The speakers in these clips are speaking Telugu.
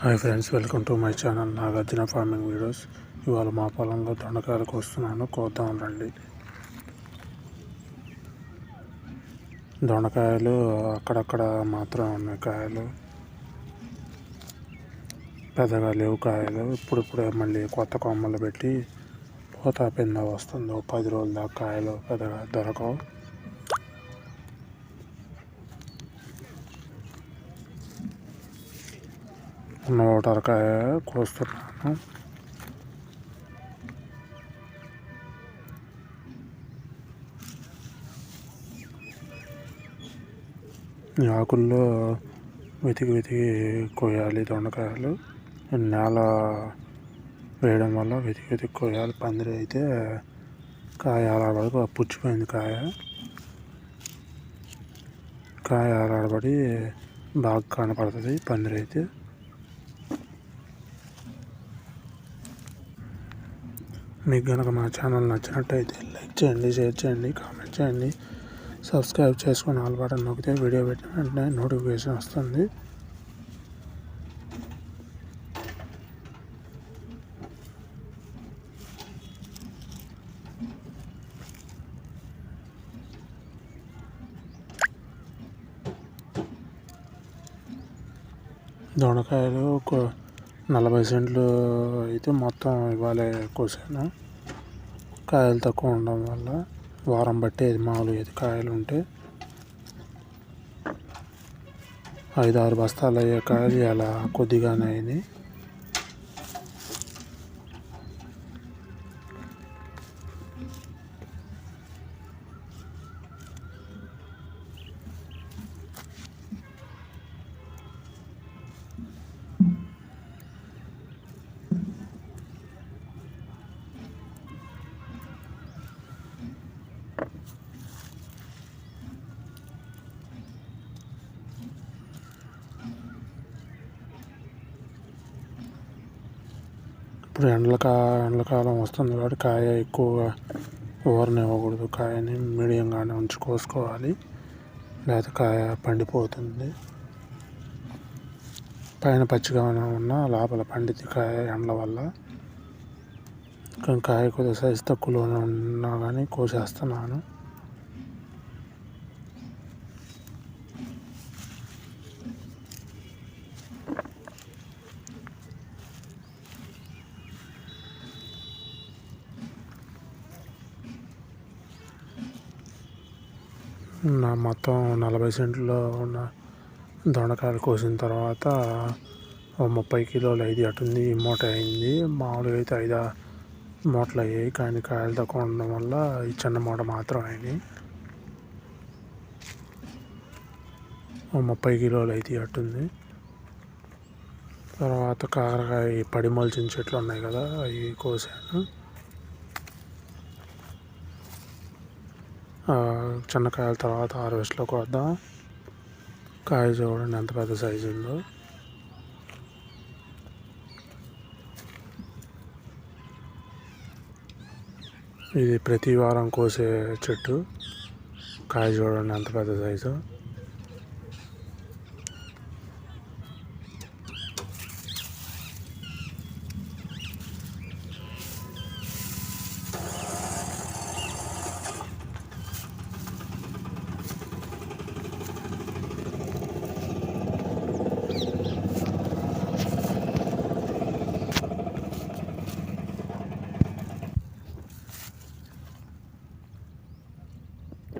Hi friends welcome to my channel Nagarjuna farming videos ఇవాళ మా పొలంలో దొండకాయలు కోస్తున్నాను కోద్దాం రండి. దొండకాయలు అక్కడక్కడ మాత్రం ఉన్నాయి కాయలు. పెద్దగా లేవు కాయలు. ఇప్పుడిప్పుడే మళ్ళీ కొత్త కొమ్మలు పెట్టి పోతా పింద వస్తుంది. పది రోజుల దాకా కాయలు పెద్దగా దొరకవు. ఉన్న కోస్తున్నాను. ఈ ఆకుల్లో వెతికి వెతికి కోయాలి దొండకాయలు. నేల వేయడం వల్ల వెతికి వెతికి కోయాలి. పందిరి అయితే కాయ ఆరాడబడి పుచ్చిపోయింది కాయ. కాయ ఆలాడబడి బాగా కనపడుతుంది పందిరి అయితే. మీకు కనుక మా ఛానల్ నచ్చినట్టయితే లైక్ చేయండి షేర్ చేయండి కామెంట్ చేయండి. సబ్స్క్రైబ్ చేసుకుని ఆల్ బటన్ నొక్కితే వీడియో పెట్టిన వెంటనే నోటిఫికేషన్ వస్తుంది. దొండకాయలు ఒక నలభై సెంట్లు అయితే మొత్తం ఇవాళ కోసాను. కాయలు తక్కువ ఉండడం వల్ల వారం బట్టేది మామూలుగా అయితే కాయలు ఉంటే ఐదు ఆరు బస్తాలు అయ్యే కాయలు అలా కొద్దిగానే అయింది. ఇప్పుడు ఎండల కా వస్తుంది కాబట్టి కాయ ఎక్కువగా ఊరనివ్వకూడదు కాయని మీడియంగానే ఉంచి కోసుకోవాలి. లేకపోతే కాయ పండిపోతుంది. పైన పచ్చిగా ఉన్న లోపల పండితే కాయ ఎండల వల్ల. ఇంకా కాయ కొద్దిగా సైజు తక్కువలోనే ఉన్నా కానీ కోసేస్తున్నాను. నా మొత్తం నలభై సెంట్లో ఉన్న దొండకాయలు కోసిన తర్వాత ఓ ముప్పై కిలోలు ఐదు అటుంది మూట అయింది. మామూలుగా అయితే ఐదు మూటలు అయ్యాయి కానీ కాయలు తక్కువ ఉండడం వల్ల ఈ చిన్న మూట మాత్రం అయినాయి ఓ ముప్పై కిలోలు అయితే అట్టుంది. తర్వాత కాకరకాయ పడి మొలిచిన చెట్లు ఉన్నాయి కదా అవి కోసాను. చిన్న కాయల తర్వాత హార్వెస్ట్లో కొద్దాం కాయ చూడండి ఎంత పెద్ద సైజు ఉందో. ఇది ప్రతి వారం కోసే చెట్టు. కాయ చూడండి ఎంత పెద్ద సైజు.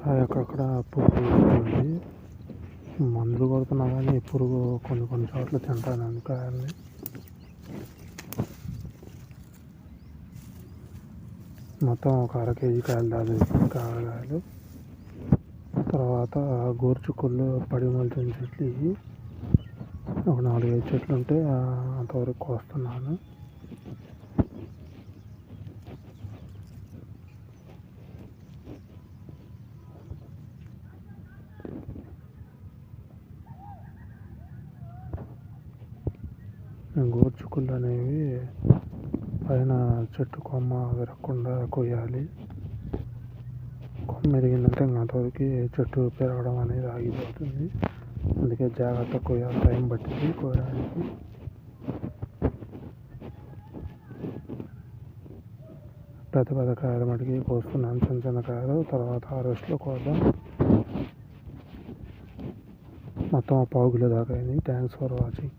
అక్కడక్కడ పురుగు ఉంది మందులు కొడుతున్నా కానీ పురుగు కొన్ని కొన్ని చోట్ల తింటాను కాయల్ని మొత్తం ఒక అర కేజీ కాయలు దాదాపు కాయలు తర్వాత గోరుచుక్కుల్లో పడి మొలిచిన చెట్లు ఇవి. ఒక నాలుగైదు చెట్లు ఉంటే అంతవరకు కోస్తున్నాను. గోర్చుకుళ్ళు అనేవి పైన చెట్టు కొమ్మ విరగకుండా కొయ్యాలి. కొమ్మ ఎదిగిందంటే అంతవరకు చెట్టు పెరగడం అనేది ఆగిపోతుంది. అందుకే జాగ్రత్త కొయ్యాలి. టైం పట్టింది కోయడానికి పెద్ద పెద్ద కాయలు మటుకి కోస్తున్నాను. చిన్న చిన్న కాయలు. తర్వాత హార్వెస్ట్లో కోద్దాం. మొత్తం పావు కిలో దాకా అయింది థ్యాంక్స్ ఫర్ వాచింగ్